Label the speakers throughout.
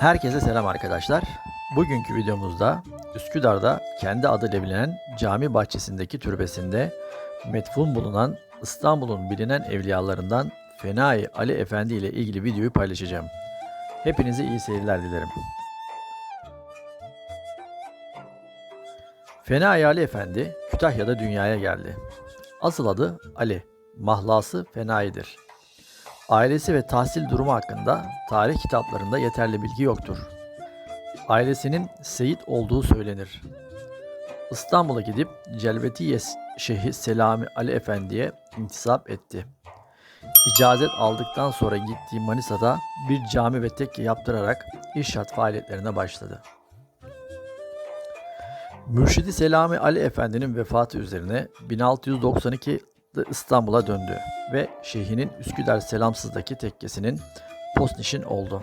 Speaker 1: Herkese selam arkadaşlar. Bugünkü videomuzda Üsküdar'da kendi adıyla bilinen cami bahçesindeki türbesinde metfun bulunan İstanbul'un bilinen evliyalarından Fenai Ali Efendi ile ilgili videoyu paylaşacağım. Hepinize iyi seyirler dilerim. Fenai Ali Efendi Kütahya'da dünyaya geldi. Asıl adı Ali, mahlası Fenai'dir. Ailesi ve tahsil durumu hakkında tarih kitaplarında yeterli bilgi yoktur. Ailesinin Seyit olduğu söylenir. İstanbul'a gidip Celvetiye Şeyhi Selami Ali Efendi'ye intisap etti. İcazet aldıktan sonra gittiği Manisa'da bir cami ve tekke yaptırarak irşat faaliyetlerine başladı. Mürşidi Selami Ali Efendi'nin vefatı üzerine 1692'de İstanbul'a döndü ve şeyhinin Üsküdar Selamsız'daki tekkesinin postnişin oldu.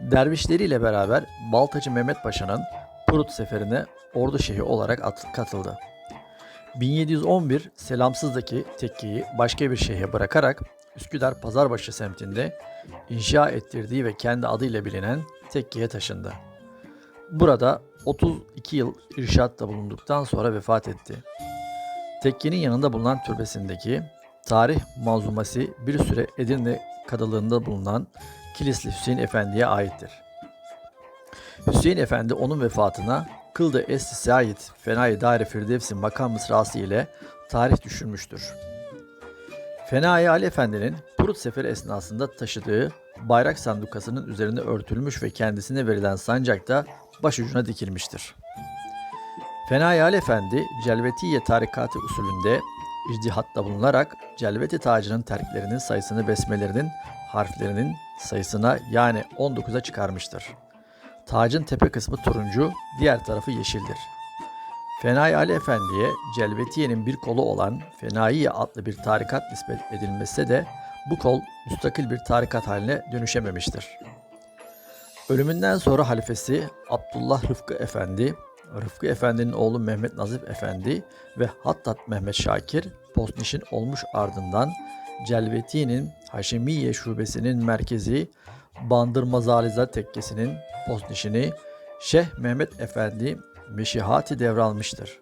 Speaker 1: Dervişleriyle beraber Baltacı Mehmet Paşa'nın Prut seferine ordu şeyhi olarak at- katıldı. 1711 Selamsız'daki tekkeyi başka bir şehre bırakarak Üsküdar Pazarbaşı semtinde inşa ettirdiği ve kendi adıyla bilinen tekkeye taşındı. Burada 32 yıl irşatta bulunduktan sonra vefat etti. Tekkenin yanında bulunan türbesindeki tarih manzumesi bir süre Edirne kadılığında bulunan Kilisli Hüseyin Efendi'ye aittir. Hüseyin Efendi onun vefatına Kıldı Esti Said Fenai Daire Firdevsi makam mısrası ile tarih düşürmüştür. Fenai Ali Efendi'nin Purut Seferi esnasında taşıdığı bayrak sandukasının üzerine örtülmüş ve kendisine verilen sancak da başucuna dikilmiştir. Fenai Ali Efendi, Celvetiye tarikatı usulünde icdihatta bulunarak Celveti tacının terklerinin sayısını besmelerinin harflerinin sayısına yani 19'a çıkarmıştır. Tacın tepe kısmı turuncu, diğer tarafı yeşildir. Fenai Ali Efendi'ye Celvetiye'nin bir kolu olan Fenaiye adlı bir tarikat nispet edilmesi de bu kol müstakil bir tarikat haline dönüşememiştir. Ölümünden sonra halifesi Abdullah Rıfkı Efendi, Rıfkı Efendi'nin oğlu Mehmet Nazif Efendi ve Hattat Mehmet Şakir postnişin olmuş ardından Celvetiye'nin Haşimiye şubesinin merkezi Bandırma Zaliza Tekkesi'nin postnişini Şeyh Mehmet Efendi Meşihati devralmıştır.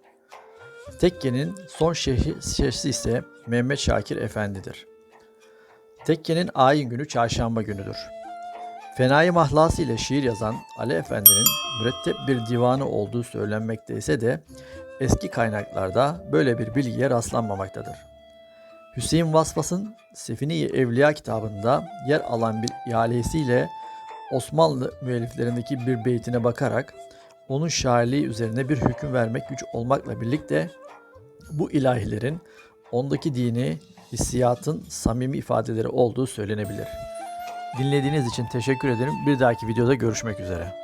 Speaker 1: Tekkenin son şeyhi, şeyhsi ise Mehmet Şakir Efendi'dir. Tekkenin ayin günü çarşamba günüdür. Fenai mahlası ile şiir yazan Ali Efendi'nin mürettep bir divanı olduğu söylenmekte ise de eski kaynaklarda böyle bir bilgiye rastlanmamaktadır. Hüseyin Vasfas'ın Sefini-i Evliya kitabında yer alan bir ihalesiyle Osmanlı müelliflerindeki bir beytine bakarak onun şairliği üzerine bir hüküm vermek güç olmakla birlikte bu ilahilerin ondaki dini, hissiyatın samimi ifadeleri olduğu söylenebilir. Dinlediğiniz için teşekkür ederim. Bir dahaki videoda görüşmek üzere.